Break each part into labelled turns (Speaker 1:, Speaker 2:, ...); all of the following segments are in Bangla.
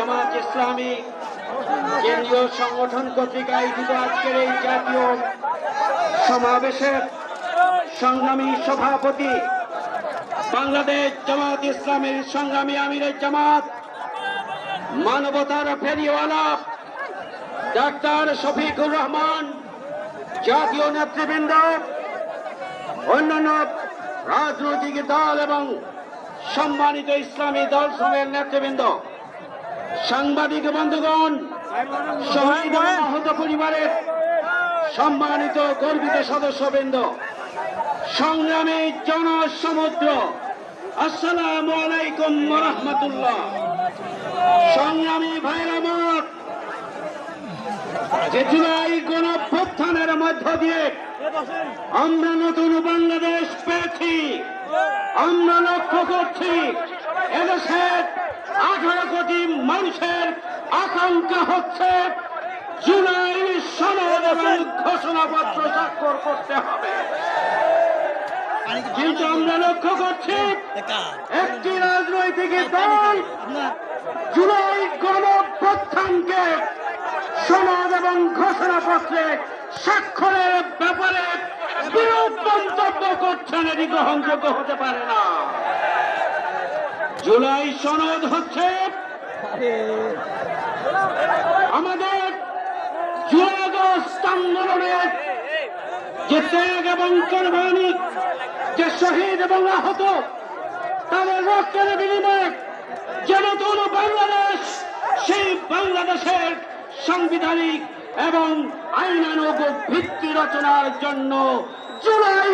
Speaker 1: জামাত ইসলামী কেন্দ্রীয় সংগঠন কর্তৃক আয়োজিত আজকের এই জাতীয় সমাবেশের সংগ্রামী সভাপতি বাংলাদেশ জামাত ইসলামের সংগ্রামী আমিরের জামাত, মানবতার ফেরিওয়ালা ডাক্তার শফিকুর রহমান, জাতীয় নেতৃবৃন্দ, অন্যান্য রাজনৈতিক দল এবং সম্মানিত ইসলামী দল সমূহের নেতৃবৃন্দ। সাংবাদিক বন্ধুগণ শহীদ আহত পরিবারের সম্মানিত গর্বিত সদস্যবৃন্দ, সংগ্রামী জনসমুদ্র, আসসালাম আলাইকুম রহমতুল্লাহ সংগ্রামী ভাইরা আমার যে জুলাই মধ্য দিয়ে আমরা নতুন বাংলাদেশ পেয়েছি, আমরা লক্ষ্য করছি, এদেশের আঠারো কোটি মানুষের আকাঙ্ক্ষা হচ্ছে জুলাই সনদ এবং ঘোষণাপত্র স্বাক্ষর করতে হবে। কিন্তু আমরা লক্ষ্য করছি একটি রাজনৈতিক দল জুলাই গণপ্রত্থানকে সনদ এবং ঘোষণাপত্রে স্বাক্ষরের ব্যাপারে বিরূপ মন্তব্য করছেন, এটি গ্রহণযোগ্য হতে পারে না। জুলাই সনদ হচ্ছে আমাদের জুলাই আন্দোলনের যে ত্যাগ এবং কোরবানি, যে শহীদ এবং আহত, তাদের রক্তের বিনিময়ে যে নতুন বাংলাদেশ, সেই বাংলাদেশের সাংবিধানিক এবং আইনানুগ ভিত্তি রচনার জন্য জুলাই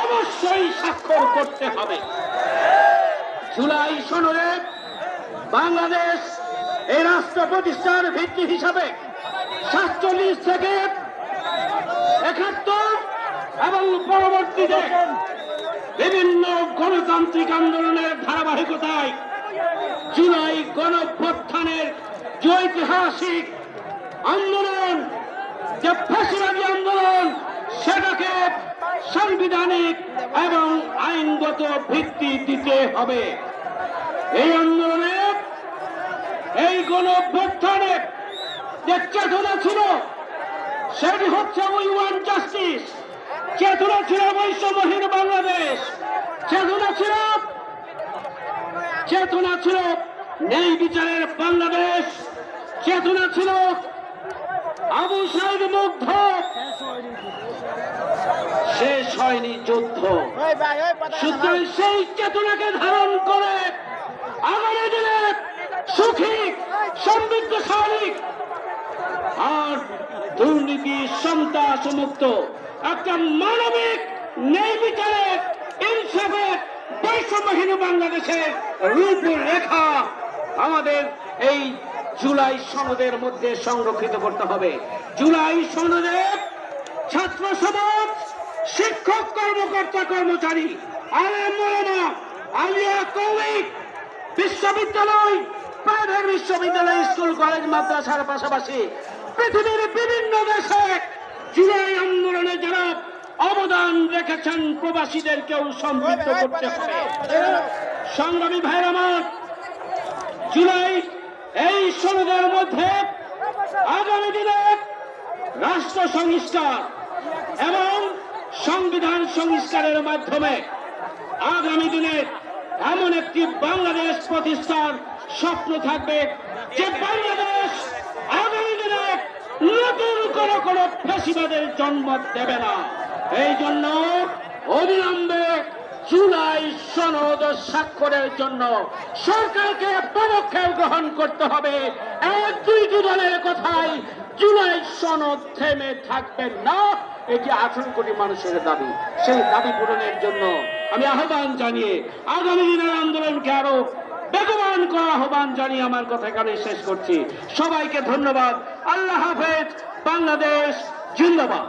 Speaker 1: অবশ্যই স্বাক্ষর করতে হবে। জুলাই সনদে বাংলাদেশ এই রাষ্ট্র প্রতিষ্ঠার ভিত্তি হিসাবে সাতচল্লিশ থেকে একাত্তর এবং পরবর্তীতে বিভিন্ন গণতান্ত্রিক আন্দোলনের ধারাবাহিকতায় জুলাই গণপ্রত্থানের যে ঐতিহাসিক আন্দোলন যে ফেসিবাদী আন্দোলন সেটাকে সাংবিধানিক এবং আইনগত ভিত্তি দিতে হবে। এই আন্দোলনে এই গণভ্যুত্থানে যে চেতনা ছিল, সেটি হচ্ছে উই ওয়ান জাস্টিস। চেতনা ছিল বৈষম্যহীন বাংলাদেশ। চেতনা ছিল চেতনা ছিল নেই বিচারের বাংলাদেশ। চেতনা ছিল আবু সাইদ মুগ্ধ। শেষ হয়নি যুদ্ধ। সুতরাং সেই চেতনাকে ধারণ করে আগামী দিনে সুখী সমৃদ্ধশালী আর দুর্নীতি সন্ত্রাস মুক্ত। একটা মানবিক ন্যায় বিচারের ইনসাফের বৈষম্যহীন বাংলাদেশের রূপরেখা আমাদের এই জুলাই সনদের মধ্যে সংরক্ষিত করতে হবে। জুলাই সনদে ছাত্র সমাজ, শিক্ষক কর্মকর্তা কর্মচারী, আলেম আলিয়া কৌমিক, বিশ্ববিদ্যালয় বিশ্ববিদ্যালয়, স্কুল, কলেজ পাশাপাশি পৃথিবীর বিভিন্ন জুলাই অবদান রেখেছেন করতে হবে। সংগ্রামী ভাইর আমার, জুলাই এই সনদের মধ্যে আগামী দিনে রাষ্ট্র সংস্কার এবং সংবিধান সংস্কারের মাধ্যমে আগামী দিনে এমন একটি বাংলাদেশ প্রতিষ্ঠার স্বপ্ন থাকবে যে বাংলাদেশ আগামী দিনে নতুন কোনো কোনো ফেসিবাদের জন্ম দেবে না। এই জন্য অবিলম্বে জুলাই সনদ স্বাক্ষরের জন্য সরকারকে পদক্ষেপ গ্রহণ করতে হবে। এক দুইটি দলের কথাই জুলাই সনদ থেমে থাকবে না। এটি আঠারো কোটি মানুষের দাবি, সেই দাবি পূরণের জন্য আমি আহ্বান জানিয়ে আগামী দিনের আন্দোলনকে আরও বেগবান করা আহ্বান জানিয়ে আমার কথা এখানে শেষ করছি। সবাইকে ধন্যবাদ। আল্লাহ হাফেজ। বাংলাদেশ জিন্দাবাদ।